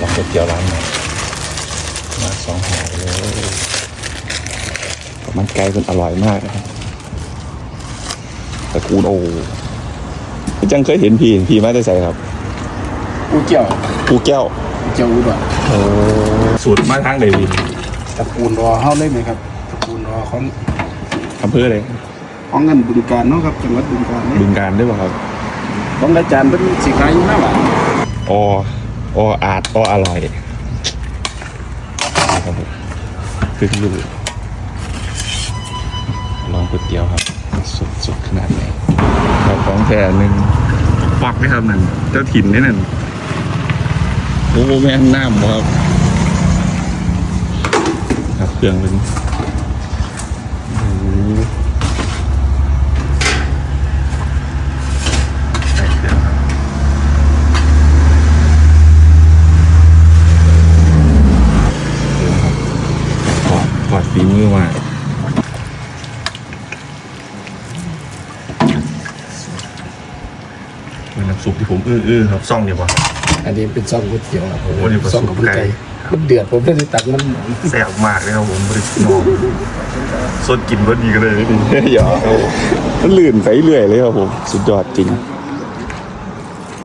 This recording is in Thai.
ลองก๋วยเตี๋ยวร้านไหนมาสองห่อเลยมันไก่เป็นอร่อยมากนะครับตระกูลโอ้จังเคยเห็นพี่พี่มาได้ใส่ครับกูเกี่ยวปูแก้วเกี่ยวอุดรโอ้สูตรมาทางไหนดีตระกูลรอเฮาเลยไหมครับตระกูลรอของอำเภอเลยของเงินบึงการเนาะครับจังหวัดบึงการบึเนี่ยงการได้ป่ะครับ ของอาจารย์เป็นสิขายอยู่หน้าบ้านออ อาดอออร่อยครับผมคืออยู่ลองก๋วยเตี๋ยวครับ สุดสุดขนาดไหนเราของแท้หนึ่งปักไหมครับนั่นเจ้าถิ่นนี่นั่นโอ้แม่น้ำครับครับเครื่องเป็นโอ้โหใส่เครื่องครับ ถอดถอด ฝีมือมาเป็นน้ำซุปที่ผมอื้อๆครับซ่องเดียวป่ะอันนี้เป็นซองก๋วยเตี๋ยวครับโอ้โหนี่ผสมซองกับมันไก่ ไก่มันเดือดผมได้ตักมันแซ่บมากเลยครับผมบริสุทธิ์นองสดกินรสดีกันเลยนี่อย่าครับผมมันลื่นไปเรื่อยเลยครับผม สุดยอดจริง